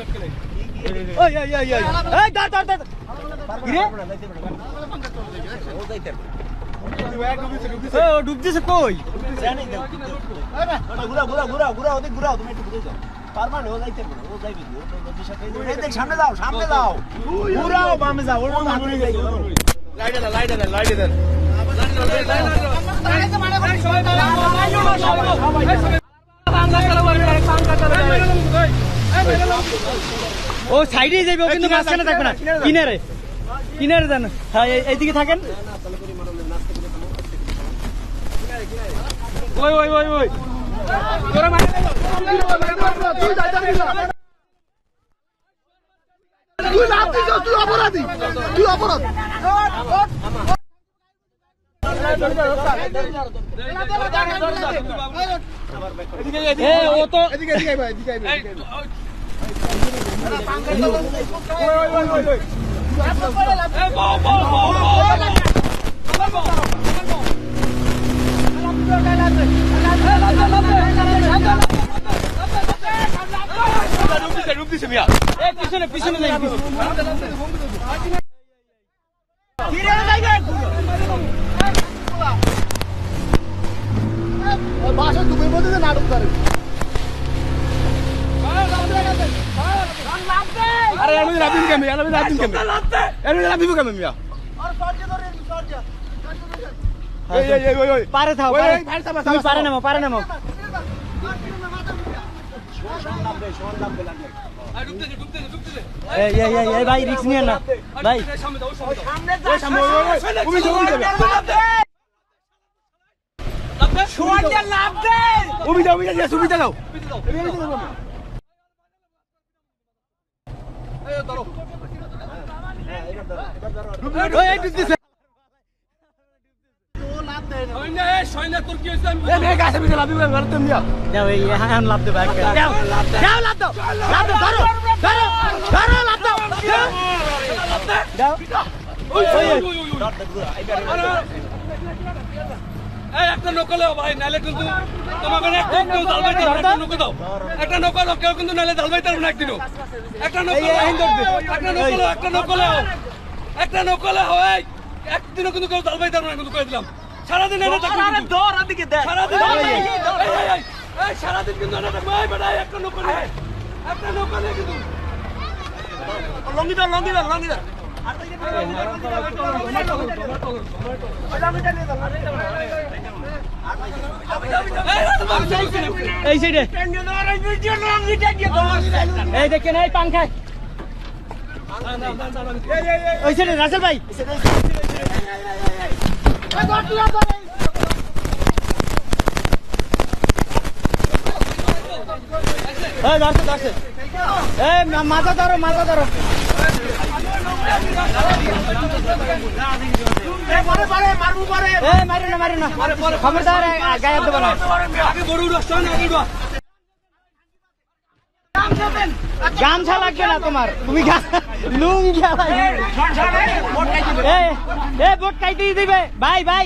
একদম একদম পিঠা মেরে লাভ একলে ওই ওই ওই ওই। এই ধর ধর ধর। কি রে ও ডুব দিছে কই? ঘুরা ঘুরা ঘুরা ঘুরা ওদিক ঘুরাও তুমি একটু ঘুরে যাও পারবা না ও যাইতে পারবে ও যাইবে ও নদীর সাথে এই সামনে যাও সামনে যাও ঘুরাও বামে যাও ওর মধ্যে ঘুরে যাই লাইটে দেন লাইটে দেন লাইটে দেন ও সাইডে যাইবে ও কিন্তু মাঝখানে থাকবে না। কিনারে কিনারে। যান হ্যাঁ এইদিকে থাকেন। ওই ওই ওই ওই। তোরা মার তুই লাভ দিছ তুই অপরাধী। তুই অপরাধ। ও তো এদিকে এদিকে এদিকে এদিকে রূপ দিছে মিয়া এ পিছনে পিছনে আরে আমি রাবিন কেমে আমি রাবিন কেমে আমি রাবিন কেমে মিয়া এই এই এই ওই ওই পারে থাও পারে ওই, ভাই, সাবা, তুমি পারে নামো পারে নামো ডুবতেছে ডুবতেছে ডুবতেছে এই এই এই এই ভাই রিস্ক নিয়ে না ভাই সামনে দাও সামনে দাও সামনে ওই তুমি সুবিধা দাও তোর কি হইছে আমি এই মেয়ে গাছে বিছে লাভি গেল তুমি মিয়া দাও এই হ্যাঁ লাভ দে ভাই দাও দাও লাভ দাও লাভ দাও এই একটা নকলে ভাই নালে কিন্তু তোমাকে একটা কেউ জালবাই দাও একটা নৌকা দাও। একটা নৌকা দাও কেউ কিন্তু নালে জালবাই দাও না একদিনও। একটা নৌকা একটা নৌকা একটা নৌকলে একটা নৌকলে হয় একদিনও কিন্তু কেউ জালবাই দাও না কিন্তু কয়ে দিলাম। সারাদিন এটা কিন্তু। সারাদিন এই, এই, এই, এই, সারাদিন কিন্তু এটা এই একটা নৌকা নেই একটা নৌকা নেই কিন্তু। লঙ্গি দাও লঙ্গি দাও লঙ্গি দাও এই সাইডে। এই দেখেন এই পাংখায় ওই সাইডে ভাই। মাথা ধরো মাথা ধরো। খবরদার গায়ে দেবো না গামছা লাগবে না তোমার। তুমি লাগবে বোট কাইতে দিবে। ভাই ভাই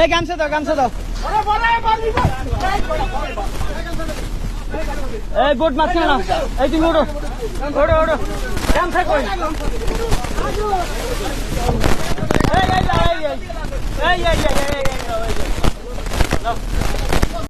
এই গামছা দাও গামছা দাও। এই বোট মারছে না এই তুমি ওড়ো ওড়ো ওড়ো কেমন থাকো এই এই এই এই এই এই এই এই